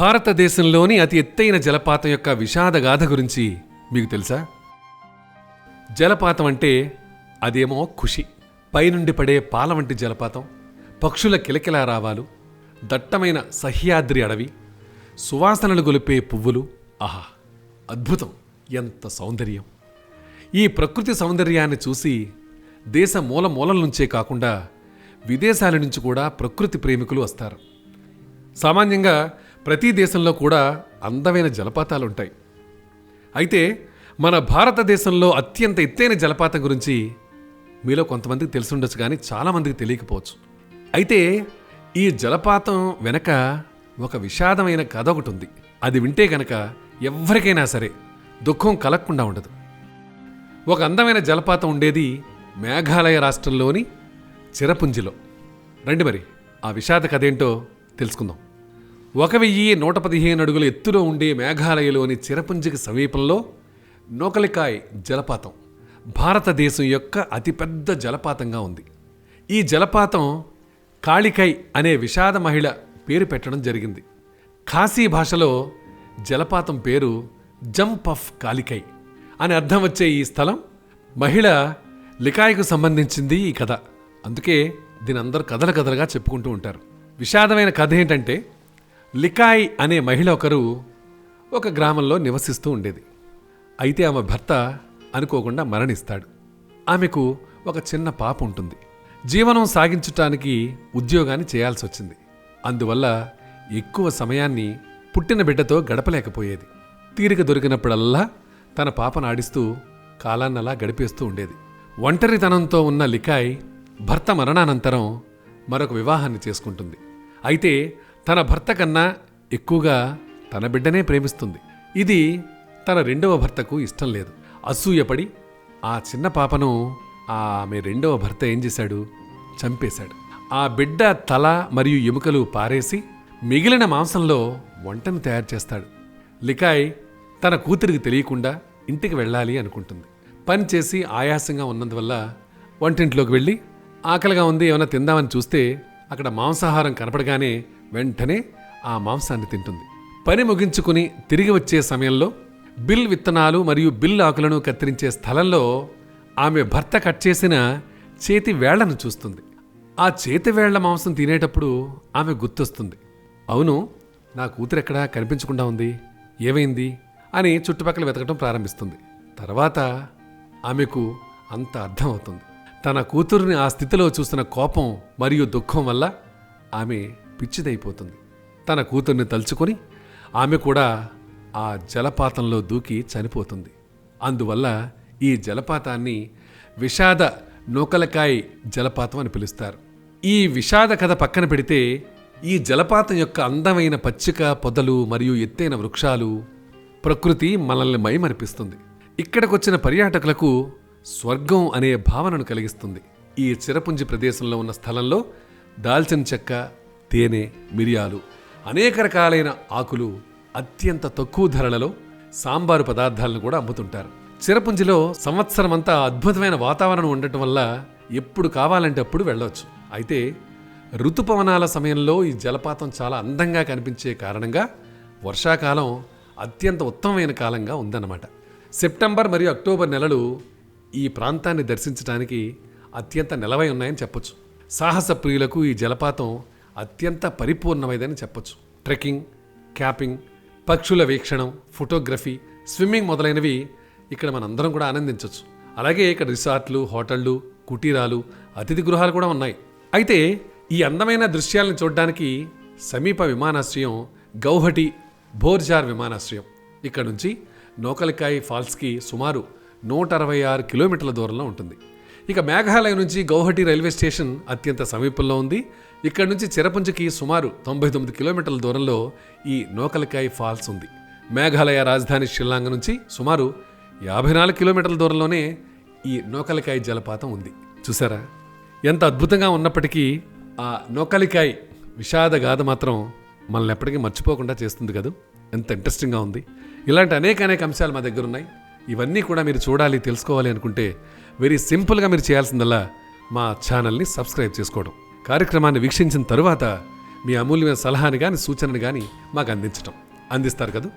భారతదేశంలోని అతి ఎత్తైన జలపాతం యొక్క విషాద గాథ గురించి మీకు తెలుసా? జలపాతం అంటే అదేమో ఖుషి. పైనుండి పడే పాల వంటి జలపాతం పక్షుల కిలకిలా రావాలు దట్టమైన సహ్యాద్రి అడవి సువాసనలు గొలిపే పువ్వులు. ఆహా అద్భుతం! ఎంత సౌందర్యం! ఈ ప్రకృతి సౌందర్యాన్ని చూసి దేశ మూల మూలల నుంచే కాకుండా విదేశాల నుంచి కూడా ప్రకృతి ప్రేమికులు వస్తారు. సామాన్యంగా ప్రతి దేశంలో కూడా అందమైన జలపాతాలు ఉంటాయి అయితే మన భారతదేశంలో అత్యంత ఎత్తైన జలపాతం గురించి మీలో కొంతమందికి తెలిసి ఉండొచ్చు కానీ చాలామందికి తెలియకపోవచ్చు. అయితే ఈ జలపాతం వెనక ఒక విషాదమైన కథ ఒకటి ఉంది అది వింటే గనక ఎవరికైనా సరే దుఃఖం కలగకుండా ఉండదు. ఒక అందమైన జలపాతం ఉండేది మేఘాలయ రాష్ట్రంలోని చిరపుంజిలో. రండి మరి ఆ విషాద కథ ఏంటో తెలుసుకుందాం. ఒక వెయ్యి నూట పదిహేను అడుగుల ఎత్తులో ఉండే మేఘాలయలోని చిరపుంజికి సమీపంలో నోకలికాయ్ జలపాతం భారతదేశం యొక్క అతిపెద్ద జలపాతంగా ఉంది. ఈ జలపాతం కాళికై అనే విషాద మహిళ పేరు పెట్టడం జరిగింది. ఖాసీ భాషలో జలపాతం పేరు జంప్ ఆఫ్ కాళికై అని అర్థం వచ్చే ఈ స్థలం మహిళ లికాయ్కు సంబంధించింది ఈ కథ. అందుకే దీని అందరూ కథల కథలుగా చెప్పుకుంటూ ఉంటారు. విషాదమైన కథ ఏంటంటే లికాయ్ అనే మహిళ ఒకరు ఒక గ్రామంలో నివసిస్తూ ఉండేది. అయితే ఆమె భర్త అనుకోకుండా మరణిస్తాడు. ఆమెకు ఒక చిన్న పాప ఉంటుంది. జీవనం సాగించటానికి ఉద్యోగాన్ని చేయాల్సి వచ్చింది అందువల్ల ఎక్కువ సమయాన్ని పుట్టిన బిడ్డతో గడపలేకపోయేది. తీరిక దొరికినప్పుడల్లా తన పాపను ఆడిస్తూ కాలాన్నలా గడిపేస్తూ ఉండేది. ఒంటరితనంతో ఉన్న లికాయ్ భర్త మరణానంతరం మరొక వివాహాన్ని చేసుకుంటుంది. అయితే తన భర్త కన్నా ఎక్కువగా తన బిడ్డనే ప్రేమిస్తుంది. ఇది తన రెండవ భర్తకు ఇష్టం లేదు. అసూయపడి ఆ చిన్న పాపను ఆమె రెండవ భర్త ఏం చేశాడు? చంపేశాడు. ఆ బిడ్డ తల మరియు ఎముకలు పారేసి మిగిలిన మాంసంలో వంటను తయారు చేస్తాడు. లికాయ్ తన కూతురికి తెలియకుండా ఇంటికి వెళ్ళాలి అనుకుంటుంది. పని చేసి ఆయాసంగా ఉన్నందువల్ల వంటింట్లోకి వెళ్ళి ఆకలిగా ఉంది ఏమైనా తిందామని చూస్తే అక్కడ మాంసాహారం కనపడగానే వెంటనే ఆ మాంసాన్ని తింటుంది. పని ముగించుకుని తిరిగి వచ్చే సమయంలో బిల్ విత్తనాలు మరియు బిల్ ఆకులను కత్తిరించే స్థలంలో ఆమె భర్త కట్ చేసిన చేతి వేళ్ళను చూస్తుంది. ఆ చేతి వేళ్ళ మాంసం తినేటప్పుడు ఆమె గుర్తొస్తుంది. అవును నా కూతురు ఎక్కడా కనిపించకుండా ఉంది? ఏమైంది? అని చుట్టుపక్కల వెతకడం ప్రారంభిస్తుంది. తర్వాత ఆమెకు అంత అర్థమవుతుంది. తన కూతురుని ఆ స్థితిలో చూసిన కోపం మరియు దుఃఖం వల్ల ఆమె పిచ్చిదైపోతుంది. తన కూతుర్ని తలుచుకొని ఆమె కూడా ఆ జలపాతంలో దూకి చనిపోతుంది. అందువల్ల ఈ జలపాతాన్ని విషాద నూకలకాయ్ జలపాతం అని పిలుస్తారు. ఈ విషాద కథ పక్కన పెడితే ఈ జలపాతం యొక్క అందమైన పచ్చిక పొదలు మరియు ఎత్తైన వృక్షాలు ప్రకృతి మనల్ని మయమనిపిస్తుంది ఇక్కడికొచ్చిన పర్యాటకులకు స్వర్గం అనే భావనను కలిగిస్తుంది. ఈ చిరపుంజి ప్రదేశంలో ఉన్న స్థలంలో దాల్చిన చెక్క తేనె మిరియాలు అనేక రకాలైన ఆకులు అత్యంత తక్కువ ధరలలో సాంబారు పదార్థాలను కూడా అమ్ముతుంటారు. చిరపుంజిలో సంవత్సరమంతా అద్భుతమైన వాతావరణం ఉండటం వల్ల ఎప్పుడు కావాలంటే అప్పుడు వెళ్ళవచ్చు అయితే ఋతుపవనాల సమయంలో ఈ జలపాతం చాలా అందంగా కనిపించే కారణంగా వర్షాకాలం అత్యంత ఉత్తమమైన కాలంగా ఉందన్నమాట. సెప్టెంబర్ మరియు అక్టోబర్ నెలలు ఈ ప్రాంతాన్ని దర్శించడానికి అత్యంత నిలవై ఉన్నాయని చెప్పొచ్చు. సాహస ప్రియులకు ఈ జలపాతం అత్యంత పరిపూర్ణమైనదని చెప్పొచ్చు. ట్రెక్కింగ్ క్యాపింగ్ పక్షుల వీక్షణం ఫోటోగ్రఫీ స్విమ్మింగ్ మొదలైనవి ఇక్కడ మనందరం కూడా ఆనందించవచ్చు అలాగే ఇక్కడ రిసార్ట్లు హోటళ్ళు కుటీరాలు అతిథి గృహాలు కూడా ఉన్నాయి. అయితే ఈ అందమైన దృశ్యాలను చూడడానికి సమీప విమానాశ్రయం గౌహటి భోర్జార్ విమానాశ్రయం. ఇక్కడ నుంచి నోకలికాయ్ ఫాల్స్కి సుమారు నూట అరవై ఆరు కిలోమీటర్ల దూరంలో ఉంటుంది. ఇక మేఘాలయ నుంచి గౌహటి రైల్వే స్టేషన్ అత్యంత సమీపంలో ఉంది. ఇక్కడ నుంచి చిరపుంజికి సుమారు తొంభై తొమ్మిది కిలోమీటర్ల దూరంలో ఈ నోకలకాయ్ ఫాల్స్ ఉంది. మేఘాలయ రాజధాని షిల్లాంగ్ నుంచి సుమారు యాభై నాలుగు కిలోమీటర్ల దూరంలోనే ఈ నోకలికాయ్ జలపాతం ఉంది. చూసారా? ఎంత అద్భుతంగా ఉన్నప్పటికీ ఆ నోకలికాయ్ విషాద గాథ మాత్రం మనల్ని ఎప్పటికీ మర్చిపోకుండా చేస్తుంది కదా? ఎంత ఇంట్రెస్టింగ్గా ఉంది. ఇలాంటి అనేక అనేక అంశాలు మా దగ్గర ఉన్నాయి. ఇవన్నీ కూడా మీరు చూడాలి తెలుసుకోవాలి అనుకుంటే వెరీ సింపుల్గా మీరు చేయాల్సిందల్లా మా ఛానల్ని సబ్స్క్రైబ్ చేసుకోవడం. కార్యక్రమాన్ని వీక్షించిన తరువాత మీ అమూల్యమైన సలహాని కానీ సూచనని కానీ మాకు అందించటం. అందిస్తారు కదా?